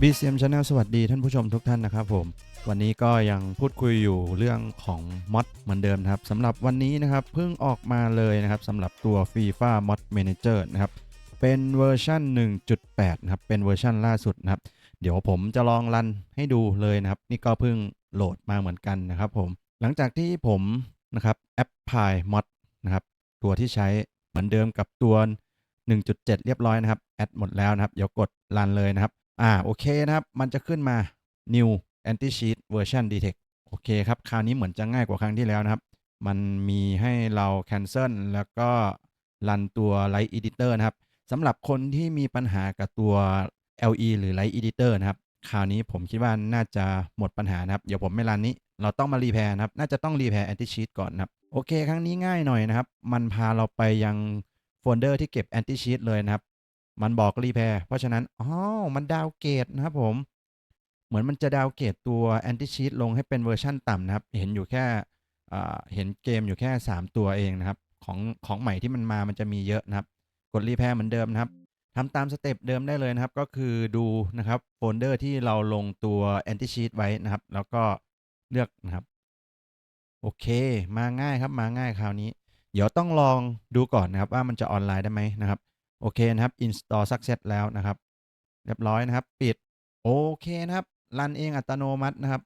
BCM Channel สวัสดีท่านผู้ชมทุกท่านนะครับผม วันนี้ก็ยังพูดคุยอยู่เรื่องของมอดเหมือนเดิมนะครับสำหรับวันนี้นะครับเพิ่งออกมาเลยนะครับสำหรับตัว FIFA Mod Manager นะครับเป็นเวอร์ชัน1.8 นะครับ เป็นเวอร์ชันล่าสุดนะครับ เดี๋ยวผมจะลองรันให้ดูเลยนะครับ นี่ก็เพิ่งโหลดมาเหมือนกันนะครับผม หลังจากที่ผมนะครับแอปพลายมอดนะครับ ตัวที่ใช้เหมือนเดิมกับตัว 1.7 เรียบร้อยนะครับ แอดหมดแล้วนะครับ เดี๋ยวกดรันเลยนะครับ อ่าโอเคนะครับ มันจะขึ้นมา new anti cheat version detect โอเคครับ คราวนี้เหมือนจะง่ายกว่าครั้งที่แล้วนะครับ มันมีให้เรา cancel แล้วก็รันตัว light editor นะครับสำหรับคนที่มีปัญหากับตัว LE หรือ light editor นะครับ คราวนี้ผมคิดว่าน่าจะหมดปัญหานะครับ เดี๋ยวผมไม่รันนี้ เราต้องมารีแพร์นะครับ น่าจะต้องรีแพร์ anti cheat ก่อนนะครับ โอเค ครั้งนี้ง่ายหน่อยนะครับ มันพาเราไปยังโฟลเดอร์ที่เก็บ anti cheat เลยนะครับ มันบอกรีแพร์เพราะฉะนั้นอ๋อมันดาวเกรดนะครับผม เหมือนมันจะดาวเกรดตัว anti cheat ลงให้เป็นเวอร์ชั่นต่ำนะครับ เห็นอยู่แค่เห็นเกมอยู่แค่ 3 ตัวเองนะครับ ของของใหม่ที่มันมามันจะมีเยอะนะครับ กดรีแพร์เหมือนเดิมนะครับทำตามสเต็ปเดิมได้เลยนะครับ ก็คือดูนะครับโฟลเดอร์ที่เราลงตัว anti cheat ไว้นะครับ แล้วก็เลือกนะครับ โอเค มาง่ายครับมาง่ายคราวนี้ เดี๋ยวต้องลองดูก่อนนะครับว่ามันจะออนไลน์ได้ไหมนะครับ โอเคนะครับ install success แล้วนะครับ เรียบร้อยนะครับ ปิด โอเคนะครับ รันเองอัตโนมัตินะครับ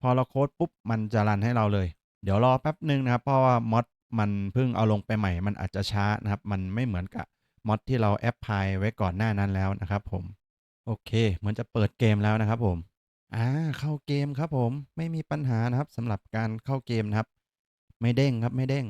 พอเราโค้ดปุ๊บ มันจะรันให้เราเลย เดี๋ยวรอแป๊บหนึ่งนะครับ เพราะว่ามอดมันเพิ่งเอาลงไปใหม่ มันอาจจะช้านะครับ มันไม่เหมือนกับมอดที่เราแอปพลายไว้ก่อนหน้านั้นแล้วนะครับผม โอเค เหมือนจะเปิดเกมแล้วนะครับผมอ่าเข้าเกมครับผม ไม่มีปัญหานะครับสำหรับการเข้าเกมนะครับ ไม่เด้งครับไม่เด้ง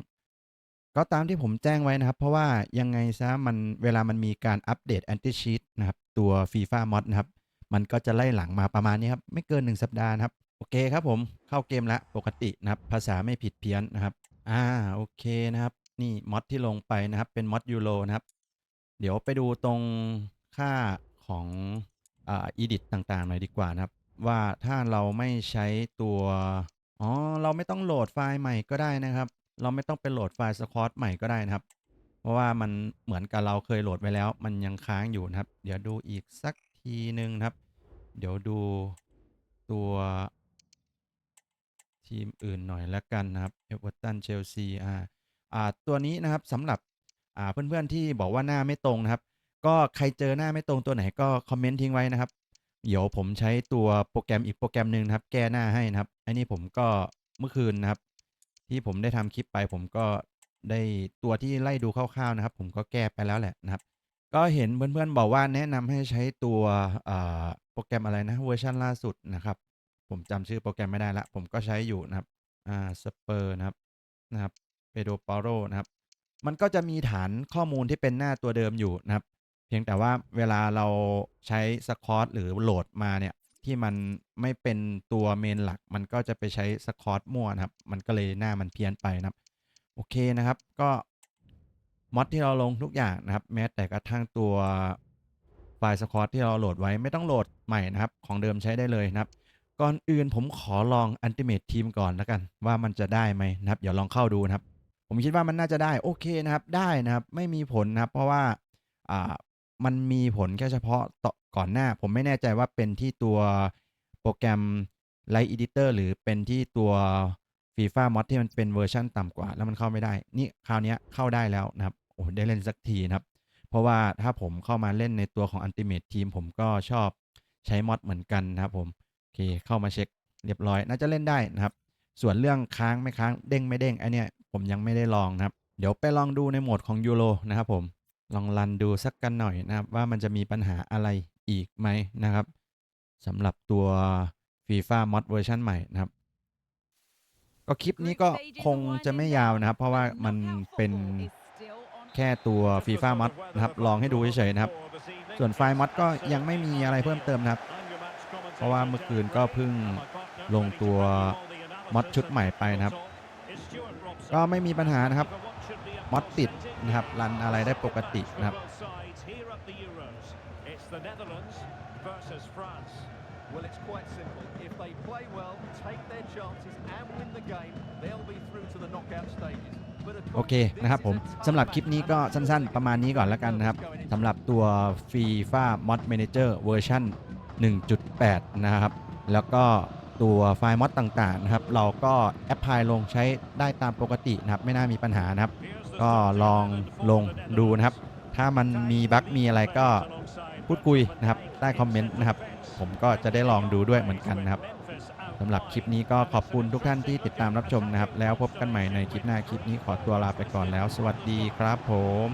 ก็ตามที่ผมแจ้งไว้นะครับ เพราะว่ายังไงซะมันเวลามันมีการอัปเดต anti cheat นะครับ ตัว FIFA mod นะครับ มันก็จะไล่หลังมาประมาณนี้ครับ ไม่เกิน 1 สัปดาห์นะครับ โอเคครับผมเข้าเกมแล้วปกตินะครับ ภาษาไม่ผิดเพี้ยนนะครับ อ่าโอเคนะครับ นี่มอดที่ลงไปนะครับ เป็นมอดยูโรนะครับ เดี๋ยวไปดูตรงค่าของอ่า edit ต่างๆหน่อยดีกว่านะครับ ว่าถ้าเราไม่ใช้ตัวอ๋อเราไม่ต้องโหลดไฟล์ใหม่ก็ได้นะครับ เราไม่ต้องไปโหลดไฟล์สควอตใหม่ก็ได้นะครับ เพราะว่ามันเหมือนกับเราเคยโหลดไว้แล้ว มันยังค้างอยู่นะครับ เดี๋ยวดูอีกสักทีหนึ่งนะครับ เดี๋ยวดูตัวทีมอื่นหน่อยแล้วกันนะครับเอเวอร์ตันเชลซีอ่าอ่าตัวนี้นะครับสำหรับอ่าเพื่อนๆที่บอกว่าหน้าไม่ตรงนะครับ ก็ใครเจอหน้าไม่ตรงตัวไหนก็คอมเมนต์ทิ้งไว้นะครับ เดี๋ยวผมใช้ตัวโปรแกรมอีกโปรแกรมหนึ่งนะครับ แก้หน้าให้นะครับอันนี้ผมก็เมื่อคืนนะครับ ที่ผมได้ทำคลิปไป ผมก็ได้ตัวที่ไล่ดูคร่าวๆนะครับ ผมก็แก้ไปแล้วแหละนะครับ ก็เห็นเพื่อนๆบอกว่าแนะนำให้ใช้ตัวโปรแกรมอะไรนะเวอร์ชันล่าสุดนะครับ ผมจำชื่อโปรแกรมไม่ได้ละ ผมก็ใช้อยู่นะครับอ่าสเปอร์นะครับนะครับเปโดปาโรนะครับ มันก็จะมีฐานข้อมูลที่เป็นหน้าตัวเดิมอยู่นะครับ เพียงแต่ว่าเวลาเราใช้สคอตหรือโหลดมาเนี่ย ที่มันไม่เป็นตัวเมนหลัก มันก็จะไปใช้สคอตมั่วนะครับ มันก็เลยหน้ามันเพี้ยนไปนะครับ โอเคนะครับ ก็มอดที่เราลงทุกอย่างนะครับ แม้แต่กระทั่งตัวไฟล์สคอตที่เราโหลดไว้ไม่ต้องโหลดใหม่นะครับ ของเดิมใช้ได้เลยนะครับ ก่อนอื่นผมขอลอง Ultimate Team ก่อนแล้วกัน ว่ามันจะได้ไหมนะครับ เดี๋ยวลองเข้าดูนะครับ ผมคิดว่ามันน่าจะได้โอเคนะครับ ได้นะครับ ไม่มีผลนะครับ เพราะว่าอ่า มันมีผลแค่เฉพาะต่อก่อนหน้า ผมไม่แน่ใจว่าเป็นที่ตัวโปรแกรม Light Editor หรือเป็นที่ตัว FIFA Mod ที่มันเป็นเวอร์ชันต่ำกว่า แล้วมันเข้าไม่ได้ นี่คราวนี้เข้าได้แล้วนะครับ โอ้ได้เล่นสักทีนะครับ เพราะว่าถ้าผมเข้ามาเล่นในตัวของ Ultimate Team ผมก็ชอบใช้มอดเหมือนกันนะครับผมโอเคเข้ามาเช็คเรียบร้อย น่าจะเล่นได้นะครับ ส่วนเรื่องค้างไม่ค้างเด้งไม่เด้งไอเนี้ยผมยังไม่ได้ลองนะครับ เดี๋ยวไปลองดูในโหมดของยูโรนะครับผม ลองรันดูสักกันหน่อยนะครับ ว่ามันจะมีปัญหาอะไรอีกไหมนะครับสำหรับตัว FIFA Mod เวอร์ชันใหม่นะครับ ก็คลิปนี้ก็คงจะไม่ยาวนะครับ เพราะว่ามันเป็นแค่ตัว FIFA Mod นะครับ ลองให้ดูเฉยๆนะครับ ส่วนไฟล์ Mod ก็ยังไม่มีอะไรเพิ่มเติมนะครับ เพราะว่าเมื่อคืนก็เพิ่งลงตัว Mod ชุดใหม่ไปนะครับ ก็ไม่มีปัญหานะครับ มอดติดนะครับรันอะไรได้ปกตินะครับ Well, it's quite simple. If they play well, take their chances, and win the game, they'll be through to the knockout stages. But of โอ course, เคนะครับผม this is a สำหรับ tough คลิปนี้ match. ก็สั้นๆ ประมาณนี้ก่อนแล้วกันนะครับสำหรับตัว FIFA Mod Manager เวอร์ชัน1.8 นะครับ แล้วก็ตัวไฟล์มอดต่างๆนะครับ เราก็แอปพลายลงใช้ได้ตามปกตินะครับ ไม่น่ามีปัญหานะครับ ก็ลองลงดูนะครับ ถ้ามันมีบั๊กมีอะไรก็พูดคุยนะครับใต้คอมเมนต์นะครับ ผมก็จะได้ลองดูด้วยเหมือนกันนะครับสำหรับคลิปนี้ก็ขอบคุณทุกท่านที่ติดตามรับชมนะครับ แล้วพบกันใหม่ในคลิปหน้าคลิปนี้ขอตัวลาไปก่อนแล้ว สวัสดีครับผม